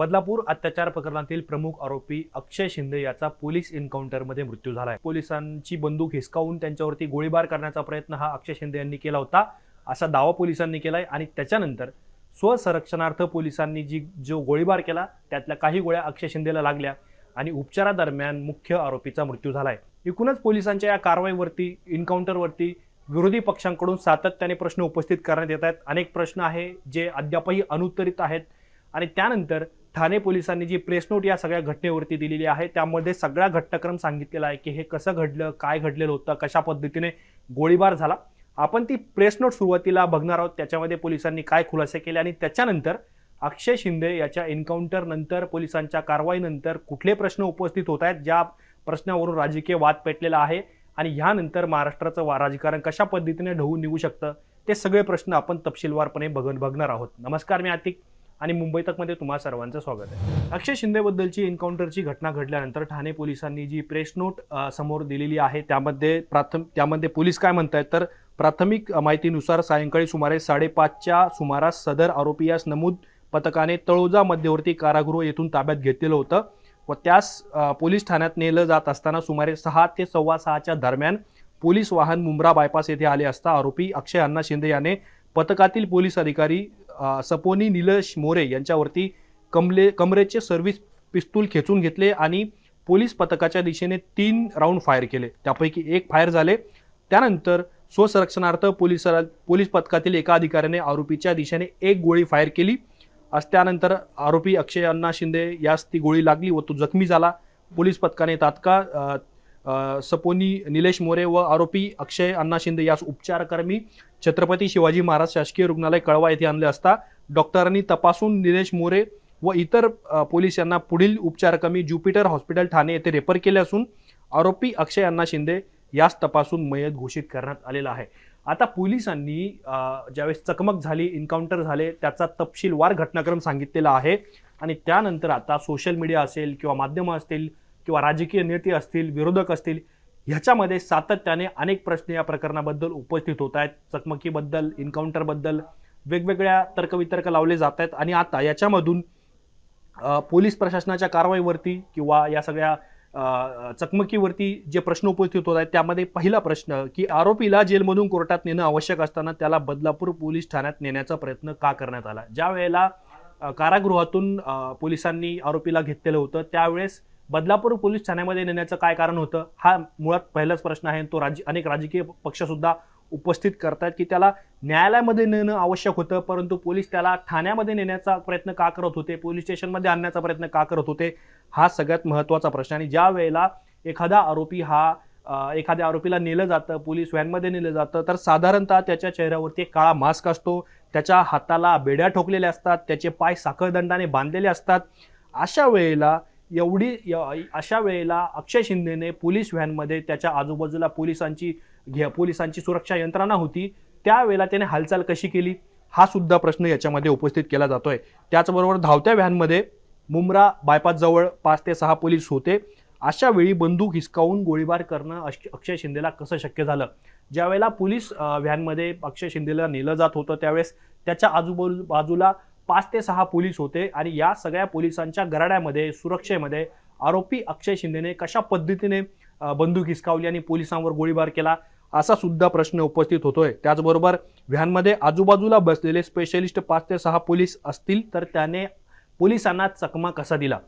बदलापूर अत्याचार प्रकरणातील प्रमुख आरोपी अक्षय शिंदे याचा पोलीस एन्काउंटरमध्ये मृत्यू झाला आहे पोलिसांची बंदूक हिसकावून त्यांच्यावरती गोळीबार करण्याचा प्रयत्न हा अक्षय शिंदे यांनी केला होता. असा दावा पोलिसांनी केलाय आणि त्याच्यानंतर स्वसंरक्षणार्थ पोलिसांनी जी जो गोळीबार केला त्यातल्या काही गोळ्या अक्षय शिंदेला लागल्या आणि उपचारादरम्यान मुख्य आरोपीचा मृत्यू झालाय. एकूणच पोलिसांच्या या कारवाईवरती एन्काउंटरवरती विरोधी पक्षांकडून सातत्याने प्रश्न उपस्थित करण्यात येत आहेत. अनेक प्रश्न आहे जे अद्यापही अनुत्तरित आहेत. आणि त्यानंतर ठाणे पोलिसांनी जी प्रेस नोट या सगळ्या घटनेवरती दिलेली आहे त्यामध्ये सगळा घटनाक्रम सांगितलेला आहे की हे कसं घडलं काय घडलेलं होतं कशा पद्धतीने गोळीबार झाला. आपण ती प्रेस नोट सुरुवातीला बघणार आहोत त्याच्यामध्ये पोलिसांनी काय खुलासे केले आणि त्याच्यानंतर अक्षय शिंदे याच्या एन्काउंटर नंतर पोलिसांच्या कारवाईनंतर कुठले प्रश्न उपस्थित होत आहेत ज्या प्रश्नावरून राजकीय वाद पेटलेला आहे आणि ह्यानंतर महाराष्ट्राचं वा- राजकारण कशा पद्धतीने ढवून निघू शकतं ते सगळे प्रश्न आपण तपशीलवारपणे बघ बघणार आहोत. नमस्कार मी आतिक. आणि मुंबई तकमध्ये तुम्हा सर्वांचं स्वागत आहे. अक्षय शिंदेबद्दलची एन्काउंटरची घटना घडल्यानंतर ठाणे पोलिसांनी जी प्रेस नोट समोर दिलेली आहे त्यामध्ये प्राथम त्यामध्ये पोलीस काय म्हणत आहेत तर प्राथमिक माहितीनुसार सायंकाळी सुमारे साडेपाचच्या सुमारास सदर आरोपी यास नमूद पथकाने तळोजा मध्यवर्ती कारागृह येथून ताब्यात घेतलेलं होतं व त्यास पोलीस ठाण्यात नेलं जात असताना सुमारे सहा ते सव्वा सहाच्या दरम्यान पोलीस वाहन मुंब्रा बायपास येथे आले असता आरोपी अक्षय अण्णा शिंदे याने पथकातील पोलीस अधिकारी सपोनी निलेश मोरे यांच्यावरती कमले कमरेचे सर्व्हिस पिस्तूल खेचून घेतले आणि पोलीस पथकाच्या दिशेने तीन राऊंड फायर केले. त्यापैकी एक फायर झाले. त्यानंतर स्वसंरक्षणार्थ पोलीस पोलीस पथकातील एका अधिकाऱ्याने आरोपीच्या दिशेने एक गोळी फायर केली. आज त्यानंतर आरोपी अक्षय अण्णा शिंदे यास ती गोळी लागली व तो जखमी झाला. पोलीस पथकाने तात्काळ सपोनी निलेश मोरे व आरोपी अक्षय अण्णा शिंदे यास उपचारकर्मी छत्रपती शिवाजी महाराज शासकीय रुग्णालय कळवा येथे आणले असता डॉक्टरांनी तपासून निलेश मोरे व इतर पोलीस यांना पुढील उपचारकमी ज्युपिटर हॉस्पिटल ठाणे येथे रेफर केले असून आरोपी अक्षय अण्णा शिंदे यास तपासून मयत घोषित करण्यात आलेला आहे. आता पोलिसांनी ज्यावेळेस चकमक झाली इन्काउंटर झाले त्याचा तपशीलवार घटनाक्रम सांगितलेला आहे आणि त्यानंतर आता सोशल मीडिया असेल किंवा माध्यमं असतील किंवा राजकीय नेते असतील विरोधक असतील ह्याच्यामध्ये सातत्याने अनेक प्रश्न या प्रकरणाबद्दल उपस्थित होत आहेत. चकमकीबद्दल इन्काउंटरबद्दल वेगवेगळ्या तर्कवितर्क लावले जात आहेत. आणि आता याच्यामधून पोलीस प्रशासनाच्या कारवाईवरती किंवा या सगळ्या चकमकीवरती जे प्रश्न उपस्थित होत आहेत त्यामध्ये पहिला प्रश्न की आरोपीला जेलमधून कोर्टात नेणं आवश्यक असताना त्याला बदलापूर पोलीस ठाण्यात नेण्याचा प्रयत्न का करण्यात आला? ज्या वेळेला कारागृहातून पोलिसांनी आरोपीला घेतलेलं होतं त्यावेळेस बदलापूर पोलीस ठाण्यामध्ये नेण्याचं काय कारण होतं? हा मुळात पहिलाच प्रश्न आहे. आणि तो राज अनेक राजकीय पक्षसुद्धा उपस्थित करतायत की त्याला न्यायालयामध्ये नेणं आवश्यक होतं परंतु पोलीस त्याला ठाण्यामध्ये नेण्याचा प्रयत्न का करत होते? पोलीस स्टेशनमध्ये आणण्याचा प्रयत्न का करत होते? हा सगळ्यात महत्त्वाचा प्रश्न. आणि ज्या वेळेला एखादा आरोपी हा एखाद्या आरोपीला नेलं जातं पोलीस व्हॅनमध्ये नेलं जातं तर साधारणतः त्याच्या चेहऱ्यावरती एक काळा मास्क असतो. त्याच्या हाताला बेड्या ठोकलेल्या असतात. त्याचे पाय साखळदंडाने बांधलेले असतात. अशा वेळेला एवढी य- अशा वेळेला अक्षय शिंदेने पोलीस व्हॅनमध्ये त्याच्या आजूबाजूला पोलिसांची घे पोलिसांची सुरक्षा यंत्रणा होती. त्यावेळेला त्याने हालचाल कशी केली? हा सुद्धा प्रश्न याच्यामध्ये उपस्थित केला जातोय. त्याचबरोबर धावत्या व्हॅनमध्ये मुंब्रा बायपासजवळ पाच ते सहा पोलीस होते. अशा वेळी बंदूक हिसकावून गोळीबार करणं अक्षय शिंदेला कसं शक्य झालं? ज्यावेळेला पोलीस व्हॅनमध्ये अक्षय शिंदेला नेलं जात होतं त्यावेळेस त्याच्या आजूबाजू बाजूला पाच ते सहा पोलीस होते आणि या सगळ्या पोलिसांच्या गराड्यामध्ये सुरक्षेमध्ये आरोपी अक्षय शिंदेने कशा पद्धतीने बंदूक हिसकावली आणि पोलिसांवर गोळीबार केला असा सुद्धा प्रश्न उपस्थित होतोय. त्याचबरोबर व्हॅनमध्ये आजूबाजूला बसलेले स्पेशलिस्ट पाच ते सहा पोलीस असतील तर त्याने पोलिसांना चकमा कसा दिला?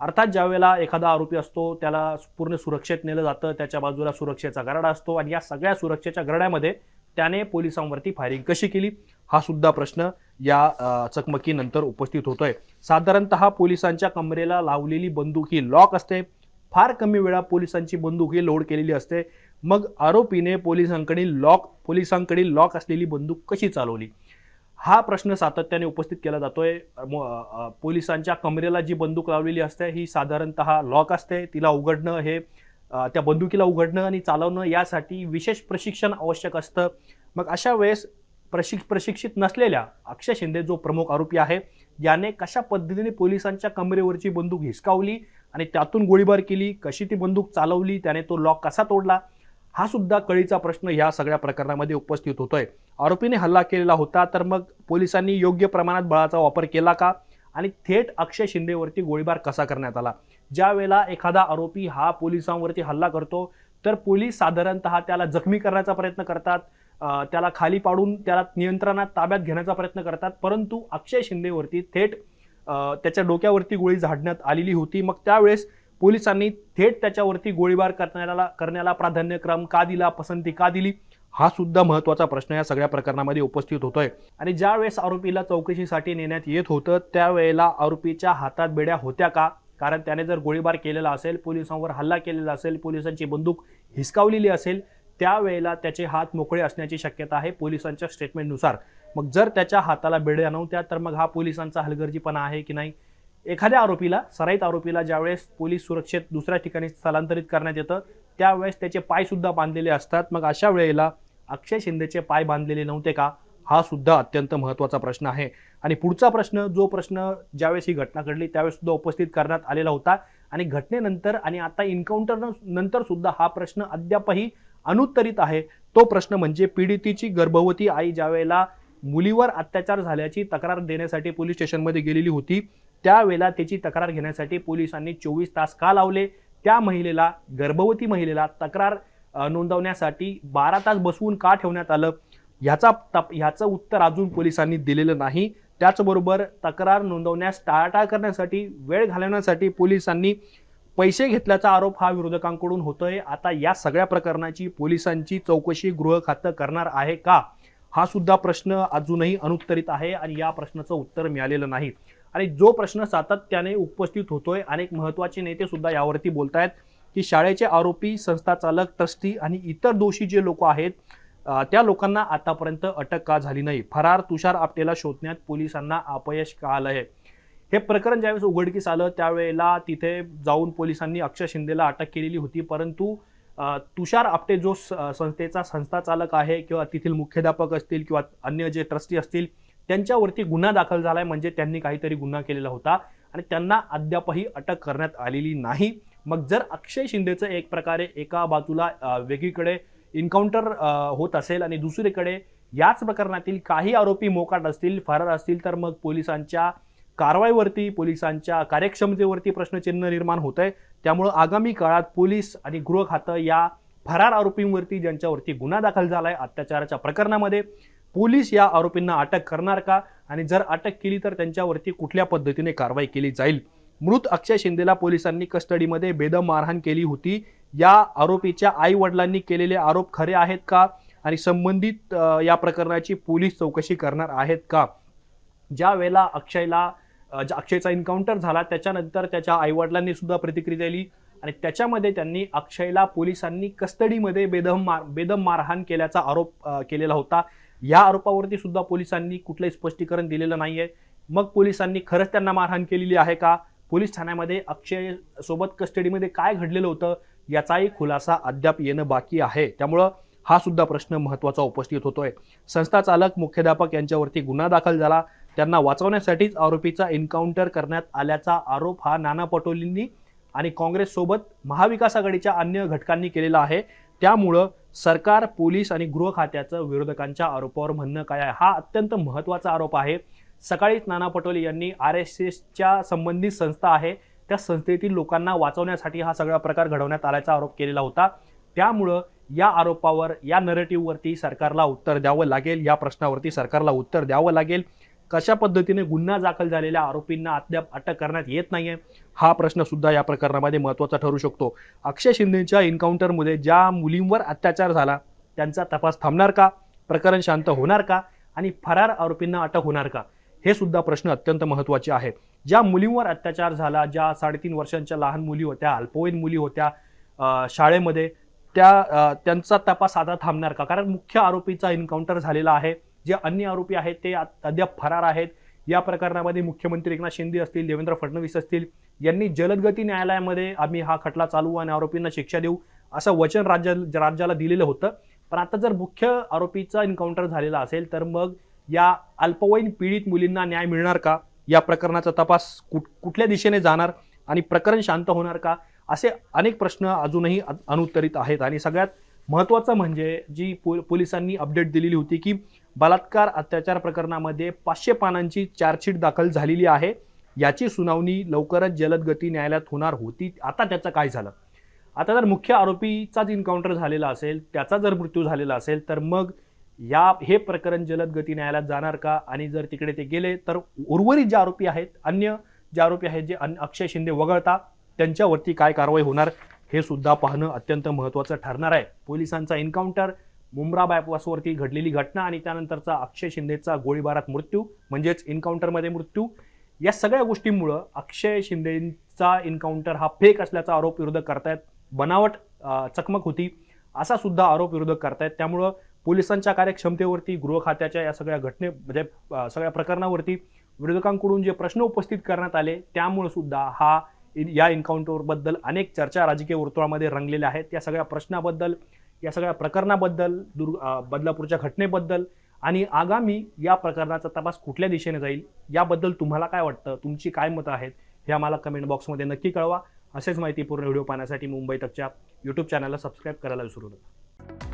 अर्थात ज्यावेळेला एखादा आरोपी असतो त्याला पूर्ण सुरक्षेत नेलं जातं त्याच्या बाजूला सुरक्षेचा गराडा असतो आणि या सगळ्या सुरक्षेच्या गराड्यामध्ये त्याने पोलिसांवरती फायरिंग कशी केली? हा सुद्धा प्रश्न या चकमकीनंतर उपस्थित होतोय. साधारणतः पोलिसांच्या कमरेला लावलेली बंदूक ही लॉक असते. फार कमी वेळा पोलिसांची बंदूक ही लोड केलेली असते. मग आरोपीने पोलिसांकडील लॉक पोलिसांकडील लॉक असलेली बंदूक कशी चालवली? हा प्रश्न सातत्याने उपस्थित केला जातोय. म- पोलिसांच्या कमरेला जी बंदूक लावलेली असते ही साधारणतः लॉक असते. तिला उघडणं हे त्या बंदुकीला उघडणं आणि चालवणं यासाठी विशेष प्रशिक्षण आवश्यक असतं. मग अशा वेळेस प्रशिक प्रशिक्षित नसलेल्या अक्षय शिंदे जो प्रमुख आरोपी आहे याने कशा पद्धतीने पोलिसांच्या कमरेवरची बंदूक हिसकावली आणि त्यातून गोळीबार केली कशी ती बंदूक चालवली त्याने तो लॉक कसा तोडला हा सुद्धा कळीचा प्रश्न या सगळ्या प्रकरणामध्ये उपस्थित होतोय. आरोपीने हल्ला केलेला होता तर मग पोलिसांनी योग्य प्रमाणात बळाचा वापर केला का? आणि थेट अक्षय शिंदेवरती गोळीबार कसा करण्यात आला? ज्या वेळेला एखादा आरोपी हा पोलिसांवरती हल्ला करतो तर पोलीस साधारणतः त्याला जखमी करण्याचा प्रयत्न करतात त्याला खाली पाडून त्याला नियंत्रणात ताब्यात घेण्याचा प्रयत्न करतात. परंतु अक्षय शिंदेवरती थेट त्याच्या डोक्यावरती गोळी झाडण्यात आलेली होती. मग त्यावेळेस पोलिसांनी थेट त्याच्यावरती गोळीबार करण्याला करण्याला प्राधान्यक्रम का दिला पसंती का दिली? हा सुद्धा महत्त्वाचा प्रश्न या सगळ्या प्रकरणामध्ये उपस्थित होतोय. आणि ज्या वेळेस आरोपीला चौकशीसाठी नेण्यात येत होतं त्यावेळेला आरोपीच्या हातात बेड्या होत्या का? कारण त्याने जर गोळीबार केलेला असेल पोलिसांवर हल्ला केलेला असेल पोलिसांची बंदूक हिसकावलेली असेल त्यावेळेला त्याचे हात मोकळे असण्याची शक्यता आहे पोलिसांच्या स्टेटमेंटनुसार मग जर त्याच्या हाताला बेड्या नव्हत्या तर मग हा पोलिसांचा हलगर्जीपणा आहे की नाही? एखाद्या आरोपीला सराईत आरोपीला ज्यावेळेस पोलीस सुरक्षेत दुसऱ्या ठिकाणी स्थलांतरित करण्यात येतं त्यावेळेस त्याचे पायसुद्धा बांधलेले असतात. मग अशा वेळेला अक्षय शिंदेचे पाय बांधलेले नव्हते का? हा सुद्धा अत्यंत महत्त्वाचा प्रश्न आहे. आणि पुढचा प्रश्न जो प्रश्न ज्यावेळेस ही घटना घडली त्यावेळेस सुद्धा उपस्थित करण्यात आलेला होता. आणि घटनेनंतर आणि आता इन्काउंटर नंतर सुद्धा हा प्रश्न अद्यापही अनुत्तरित आहे. तो प्रश्न म्हणजे पीडितीची गर्भवती आई ज्यावेळेला मुलीवर अत्याचार झाल्याची तक्रार देण्यासाठी पोलीस स्टेशनमध्ये गेलेली होती त्यावेळेला त्याची तक्रार घेण्यासाठी पोलिसांनी चोवीस तास का लावले? त्या महिलेला गर्भवती महिलेला तक्रार नोंदवण्यासाठी बारा तास बसवून का ठेवण्यात आलं? ह्याचा तप ह्याचं उत्तर अजून पोलिसांनी दिलेलं नाही. त्याचबरोबर तक्रार नोंदवण्यास टाळाटाळ करण्यासाठी वेळ घालवण्यासाठी पोलिसांनी पैसे घेतल्याचा आरोप हा विरोधकांकडून होतोय. आता या सगळ्या प्रकरणाची पोलिसांची चौकशी गृह खातं करणार आहे का? हा सुद्धा प्रश्न अजूनही अनुत्तरित आहे आणि या प्रश्नाचं उत्तर मिळालेलं नाही. आणि जो प्रश्न सातत्याने उपस्थित होतोय अनेक महत्त्वाचे नेते सुद्धा यावरती बोलतायत की शाळेचे आरोपी संस्था चालक ट्रस्टी आणि इतर दोषी जे लोक आहेत त्या लोकांना आतापर्यंत अटक का झाली नाही? फरार तुषार आपटेला शोधण्यात पोलिसांना अपयश का आलं आहे? हे प्रकरण ज्यावेळेस उघडकीस आलं त्यावेळेला तिथे जाऊन पोलिसांनी अक्षय शिंदेला अटक केलेली होती. परंतु तुषार आपटे जो स- संस्थेचा संस्था चालक आहे किंवा तेथील मुख्याध्यापक असतील किंवा अन्य जे ट्रस्टी असतील त्यांच्यावरती गुन्हा दाखल झालाय म्हणजे त्यांनी काहीतरी गुन्हा केलेला होता आणि त्यांना अद्यापही अटक करण्यात आलेली नाही. मग जर अक्षय शिंदेचं एक प्रकारे एका बाजूला वेगळीकडे इन्काउंटर होत असेल आणि दुसरीकडे याच प्रकरणातील काही आरोपी मोकाट असतील फरार असतील तर मग पोलिसांच्या कारवाईवरती पोलिसांच्या कार्यक्षमतेवरती प्रश्नचिन्ह निर्माण होत आहे त्यामुळं आगामी काळात पोलीस आणि गृह खातं या फरार आरोपींवरती ज्यांच्यावरती गुन्हा दाखल झाला आहे अत्याचाराच्या प्रकरणामध्ये पोलीस या आरोपींना अटक करणार का? आणि जर अटक केली तर त्यांच्यावरती कुठल्या पद्धतीने कारवाई केली जाईल? मृत अक्षय शिंदेला पोलिसांनी कस्टडीमध्ये बेदम मारहाण केली होती. या आरोपीच्या आई वडिलांनी केलेले आरोप खरे आहेत का? आणि संबंधित या प्रकरणाची पोलीस चौकशी करणार आहेत का? ज्या वेळेला अक्षयला अक्षयचा एन्काउंटर झाला त्याच्यानंतर त्याच्या आईवडिलांनी सुद्धा प्रतिक्रिया दिली आणि त्याच्यामध्ये त्यांनी अक्षयला पोलिसांनी कस्टडीमध्ये बेदम मार बेदम मारहाण केल्याचा आरोप केलेला होता. या आरोपावरती सुद्धा पोलिसांनी कुठलंही स्पष्टीकरण दिलेलं नाही आहे मग पोलिसांनी खरंच त्यांना मारहाण केलेली आहे का? पोलीस ठाण्यामध्ये अक्षय सोबत कस्टडीमध्ये काय घडलेलं होतं? याचाही खुलासा अद्याप येणं बाकी आहे. त्यामुळं हा सुद्धा प्रश्न महत्त्वाचा उपस्थित होतोय. संस्था चालक मुख्याध्यापक यांच्यावरती गुन्हा दाखल झाला. त्यांना वाचवण्यासाठीच आरोपीचा एन्काउंटर करण्यात आल्याचा आरोप हा नाना पटोलेंनी आणि काँग्रेससोबत महाविकास आघाडीच्या अन्य घटकांनी केलेला आहे. त्यामुळं सरकार पोलीस आणि गृह खात्याचं विरोधकांच्या आरोपावर म्हणणं काय आहे? हा अत्यंत महत्त्वाचा आरोप आहे. सकाळीच नाना पटोले यांनी आर एस एसच्या संबंधित संस्था आहे. त्या संस्थेतील लोकांना वाचवण्यासाठी हा सगळा प्रकार घडवण्यात आल्याचा आरोप केलेला होता. त्यामुळं या आरोपावर या नरेटिव्हवरती सरकारला उत्तर द्यावं लागेल. या प्रश्नावरती सरकारला उत्तर द्यावं लागेल. कशा पद्धतीने गुन्हा दाखल झालेल्या आरोपींना अद्याप अटक करण्यात येत नाहीये हा प्रश्न सुद्धा या प्रकरणामध्ये महत्त्वाचा ठरू शकतो. अक्षय शिंदेच्या एन्काउंटरमध्ये ज्या मुलींवर अत्याचार झाला त्यांचा तपास थांबणार का? प्रकरण शांत होणार का? आणि फरार आरोपींना अटक होणार का? हे सुद्धा प्रश्न अत्यंत महत्त्वाचे आहे. ज्या मुलींवर अत्याचार झाला ज्या साडेतीन वर्षांच्या लहान मुली होत्या अल्पवयीन मुली होत्या शाळेमध्ये त्या त्यांचा तपास आता थांबणार का? कारण मुख्य आरोपीचा एन्काउंटर झालेला आहे. जे अन्य आरोपी आहेत ते अद्याप फरार आहेत. या प्रकरणामध्ये मुख्यमंत्री एकनाथ शिंदे असतील देवेंद्र फडणवीस असतील यांनी जलदगती न्यायालयामध्ये आम्ही हा खटला चालवू आणि आरोपींना शिक्षा देऊ असं वचन राज्य राज्याला दिलेलं होतं. पण आता जर मुख्य आरोपीचा एन्काउंटर झालेला असेल तर मग या अल्पवयीन पीडित मुलींना न्याय मिळणार का? या प्रकरणाचा तपास कुठ कुठल्या दिशेने जाणार आणि प्रकरण शांत होणार का? असे अनेक प्रश्न अजूनही अनुत्तरित आहेत. आणि सगळ्यात महत्त्वाचं म्हणजे जी पो पोलिसांनी अपडेट दिलेली होती की बलात्कार अत्याचार प्रकरणामध्ये पाचशे पानांची चार्जशीट दाखल झालेली आहे. याची सुनावणी लवकरच जलद गती न्यायालयात होणार होती. आता त्याचं काय झालं? आता जर मुख्य आरोपीचाच इन्काउंटर झालेला असेल त्याचा जर मृत्यू झालेला असेल तर मग या हे प्रकरण जलद गती न्यायालयात जाणार का? आणि जर तिकडे ते गेले तर उर्वरित जे आरोपी आहेत अन्य जे आरोपी आहेत जे अन- अक्षय शिंदे वगळता त्यांच्यावरती काय कारवाई होणार? हे सुद्धा पाहणं अत्यंत महत्त्वाचं ठरणार आहे. पोलिसांचा एन्काउंटर मुंब्रा बायपासवरती घडलेली घटना आणि त्यानंतरचा अक्षय शिंदेचा गोळीबारात मृत्यू म्हणजेच एन्काउंटरमध्ये मृत्यू या सगळ्या गोष्टींमुळं अक्षय शिंदेचा एन्काउंटर हा फेक असल्याचा आरोप विरोधक करतायत. बनावट चकमक होती असा सुद्धा आरोप विरोधक करतायत. त्यामुळं पोलिसांच्या कार्यक्षमतेवरती गृह खात्याच्या या सगळ्या घटने म्हणजे सगळ्या प्रकरणावरती विरोधकांकडून जे प्रश्न उपस्थित करण्यात आले त्यामुळे सुद्धा हा या एन्काउंटरबद्दल अनेक चर्चा राजकीय वर्तुळामध्ये रंगलेल्या आहेत. या सगळ्या प्रश्नाबद्दल या सगळ्या प्रकरणाबद्दल दुर् बदलापूरच्या घटनेबद्दल आणि आगामी या प्रकरणाचा तपास कुठल्या दिशेने जाईल याबद्दल तुम्हाला काय वाटतं तुमची काय मतं आहेत हे आम्हाला कमेंट बॉक्समध्ये नक्की कळवा. असेच माहितीपूर्ण व्हिडिओ पाहण्यासाठी मुंबई तकच्या यूट्यूब चॅनलला सबस्क्राईब करायला विसरू नका.